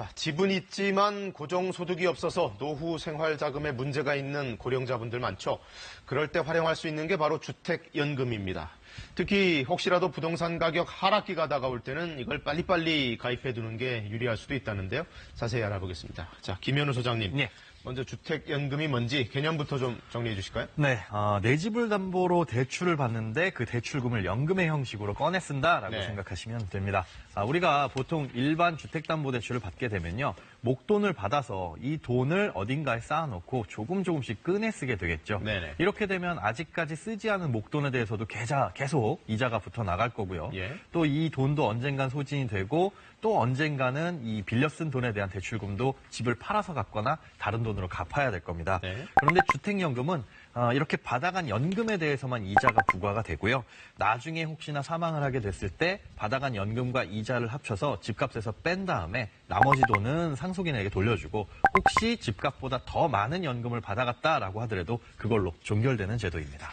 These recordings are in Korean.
자, 집은 있지만 고정소득이 없어서 노후 생활 자금에 문제가 있는 고령자분들 많죠. 그럴 때 활용할 수 있는 게 바로 주택연금입니다. 특히 혹시라도 부동산 가격 하락기가 다가올 때는 이걸 빨리빨리 가입해 두는 게 유리할 수도 있다는데요. 자세히 알아보겠습니다. 자, 김현우 소장님. 네. 먼저 주택연금이 뭔지 개념부터 좀 정리해 주실까요? 네, 어, 내 집을 담보로 대출을 받는데 그 대출금을 연금의 형식으로 꺼내 쓴다라고 네. 생각하시면 됩니다. 아, 우리가 보통 일반 주택담보대출을 받게 되면요, 목돈을 받아서 이 돈을 어딘가에 쌓아놓고 조금 조금씩 꺼내 쓰게 되겠죠. 네네. 이렇게 되면 아직까지 쓰지 않은 목돈에 대해서도 계좌, 계속 이자가 붙어 나갈 거고요. 예. 또이 돈도 언젠간 소진이 되고 또 언젠가는 이 빌려 쓴 돈에 대한 대출금도 집을 팔아서 갚거나 다른 돈으로 갚아야 될 겁니다. 네. 그런데 주택연금은 어, 이렇게 받아간 연금에 대해서만 이자가 부과가 되고요. 나중에 혹시나 사망을 하게 됐을 때 받아간 연금과 이자를 합쳐서 집값에서 뺀 다음에 나머지 돈은 상속인에게 돌려주고 혹시 집값보다 더 많은 연금을 받아갔다라고 하더라도 그걸로 종결되는 제도입니다.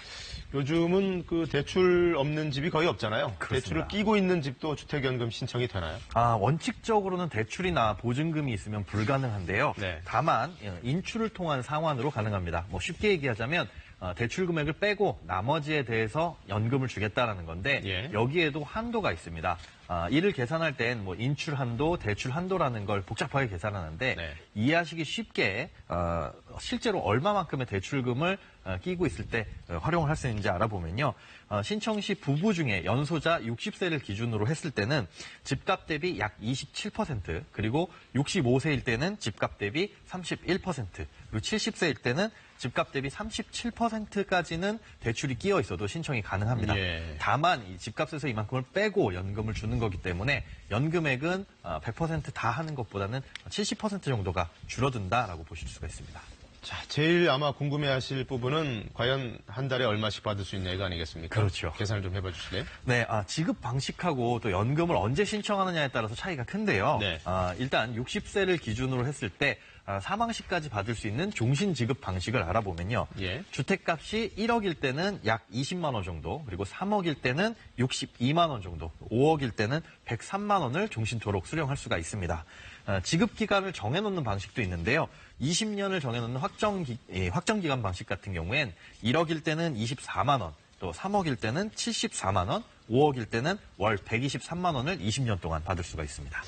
요즘은 그 대출 없는 집이 거의 없잖아요. 그렇습니다. 대출을 끼고 있는 집도 주택연금 신청이 되나요? 아, 원칙적으로는 대출이나 보증금이 있으면 불가능한데요. 네. 다만 예, 인출을 통한 상환으로 가능합니다. 뭐 쉽게 얘기하자면 어, 대출 금액을 빼고 나머지에 대해서 연금을 주겠다라는 건데 예. 여기에도 한도가 있습니다. 아, 이를 계산할 땐 뭐 인출 한도, 대출 한도라는 걸 복잡하게 계산하는데 네. 이해하시기 쉽게 어, 실제로 얼마만큼의 대출금을 어, 끼고 있을 때 어, 활용을 할 수 있는지 알아보면요. 어, 신청 시 부부 중에 연소자 60세를 기준으로 했을 때는 집값 대비 약 27% 그리고 65세일 때는 집값 대비 31% 그리고 70세일 때는 집값 대비 37%까지는 대출이 끼어 있어도 신청이 가능합니다. 예. 다만 이 집값에서 이만큼을 빼고 연금을 주는 거기 때문에 연금액은 100%다 하는 것보다는 70% 정도가 줄어든다라고 보실 수가 있습니다. 자, 제일 아마 궁금해하실 부분은 과연 한 달에 얼마씩 받을 수 있냐가 아니겠습니까? 그렇죠. 계산을 좀 해봐 주실래요? 네, 아, 지급 방식하고 또 연금을 언제 신청하느냐에 따라서 차이가 큰데요. 네. 아, 일단 60세를 기준으로 했을 때 아, 사망 시까지 받을 수 있는 종신 지급 방식을 알아보면요. 예. 주택값이 1억일 때는 약 20만 원 정도, 그리고 3억일 때는 62만 원 정도, 5억일 때는 103만 원을 종신토록 수령할 수가 있습니다. 아, 지급 기간을 정해놓는 방식도 있는데요. 20년을 정해놓는 확정 기, 예, 확정 기간 방식 같은 경우엔 1억일 때는 24만 원, 또 3억일 때는 74만 원, 5억일 때는 월 123만 원을 20년 동안 받을 수가 있습니다.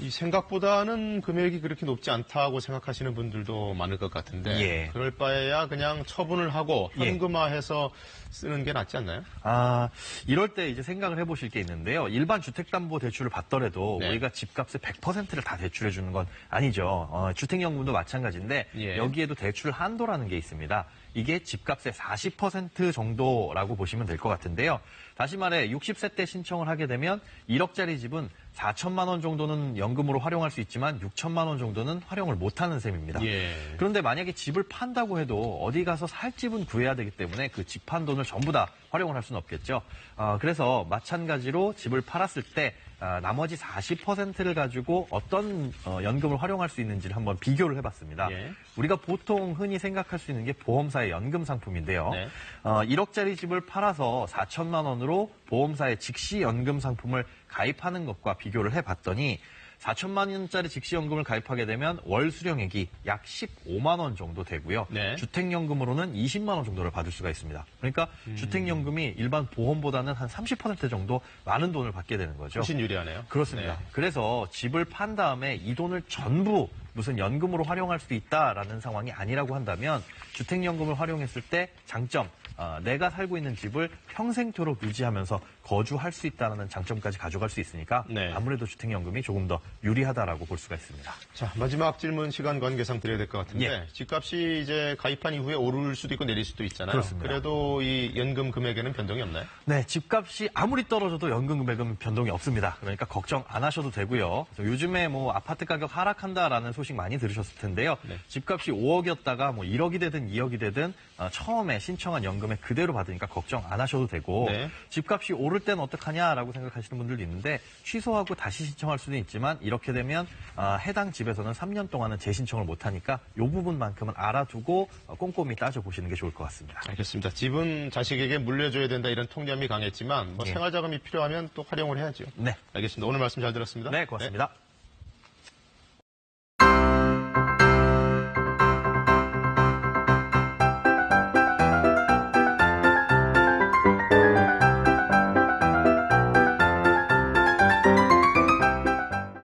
이 생각보다는 금액이 그렇게 높지 않다고 생각하시는 분들도 많을 것 같은데 예. 그럴 바에야 그냥 처분을 하고 예. 현금화해서 쓰는 게 낫지 않나요? 아, 이럴 때 이제 생각을 해보실 게 있는데요. 일반 주택담보대출을 받더라도 네. 우리가 집값의 100%를 다 대출해 주는 건 아니죠. 어, 주택연금도 마찬가지인데 예. 여기에도 대출 한도라는 게 있습니다. 이게 집값의 40% 정도라고 보시면 될 것 같은데요. 다시 말해 60세 때 신청을 하게 되면 1억짜리 집은 4천만 원 정도는 연금으로 활용할 수 있지만 6천만 원 정도는 활용을 못하는 셈입니다. 예. 그런데 만약에 집을 판다고 해도 어디 가서 살 집은 구해야 되기 때문에 그 집 판 돈을 전부 다 활용을 할 수는 없겠죠. 어, 그래서 마찬가지로 집을 팔았을 때 아, 나머지 40%를 가지고 어떤 어, 연금을 활용할 수 있는지를 한번 비교를 해봤습니다. 예. 우리가 보통 흔히 생각할 수 있는 게 보험사의 연금 상품인데요. 네. 어, 1억짜리 집을 팔아서 4천만 원으로 보험사의 즉시 연금 상품을 가입하는 것과 비교를 해봤더니 4천만 원짜리 직시연금을 가입하게 되면 월 수령액이 약 15만 원 정도 되고요. 네. 주택연금으로는 20만 원 정도를 받을 수가 있습니다. 그러니까 음. 주택연금이 일반 보험보다는 한 30% 정도 많은 돈을 받게 되는 거죠. 훨씬 유리하네요. 그렇습니다. 네. 그래서 집을 판 다음에 이 돈을 전부 무슨 연금으로 활용할 수 있다라는 상황이 아니라고 한다면 주택연금을 활용했을 때 장점, 어, 내가 살고 있는 집을 평생토록 유지하면서 거주할 수 있다는 장점까지 가져갈 수 있으니까 네. 아무래도 주택연금이 조금 더 유리하다라고 볼 수가 있습니다. 자, 마지막 질문 시간 관계상 드려야 될 것 같은데 예. 집값이 이제 가입한 이후에 오를 수도 있고 내릴 수도 있잖아요. 그렇습니다. 래도 이 연금 금액에는 변동이 없나요? 네, 집값이 아무리 떨어져도 연금 금액은 변동이 없습니다. 그러니까 걱정 안 하셔도 되고요. 요즘에 뭐 아파트 가격 하락한다라는 소식 많이 들으셨을 텐데요. 네. 집값이 5억이었다가 뭐 1억이 되든 2억이 되든 어, 처음에 신청한 연금액 그대로 받으니까 걱정 안 하셔도 되고 네. 집값이 오를 땐 어떡하냐라고 생각하시는 분들도 있는데 취소하고 다시 신청할 수는 있지만 이렇게 되면 아, 해당 집에서는 3년 동안은 재신청을 못하니까 이 부분만큼은 알아두고 어, 꼼꼼히 따져보시는 게 좋을 것 같습니다. 알겠습니다. 집은 자식에게 물려줘야 된다 이런 통념이 강했지만 뭐 예. 생활자금이 필요하면 또 활용을 해야죠. 네. 알겠습니다. 오늘 말씀 잘 들었습니다. 네, 고맙습니다.